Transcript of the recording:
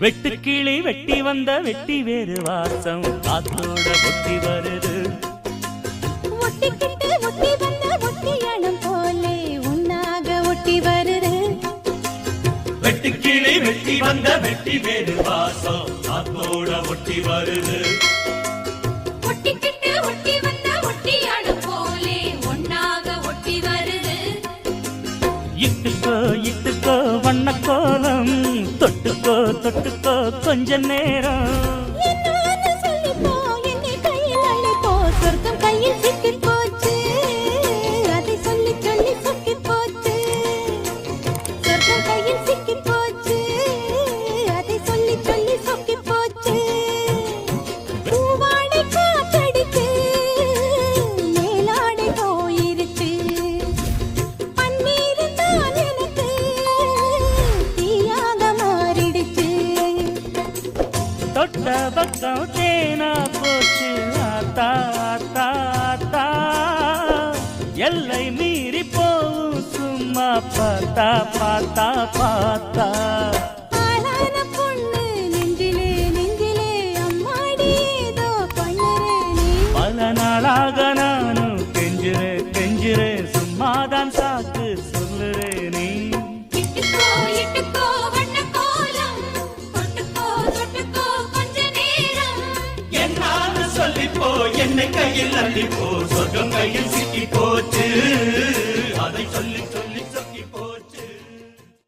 வெட்டுக்கிளி வெட்டி வந்த வெட்டி வேறு வாசம். காத்தோட ஒட்டி வருது. வருது. வெட்டுக்கிளி வெட்டி வந்த வெட்டி வேறு வாசம். காத்தோட ஒட்டி வருது. ஒட்டிக்கிட்டு ஒட்டி வந்த தொட்டுக்கோ கொஞ்ச நேரம். சொல்லிப்போ என்னை கையில் அழைப்போ சொர்க்கம் கையில் சிக்கிப்போ. தொட்ட பக்கம் தேனா போச்சு. ஆத்தா ஆத்தா ஆத்தா எல்லை மீறி போவும் சும்மா பார்த்தா பார்த்தா பார்த்தா. நாளாக நானும் கெஞ்சுறே கெஞ்சுறே சும்மாதான் சாக்கு. என்னான்னு கையில் என்னை போ சொர்க்கம் கையில் சிக்கி போச்சு.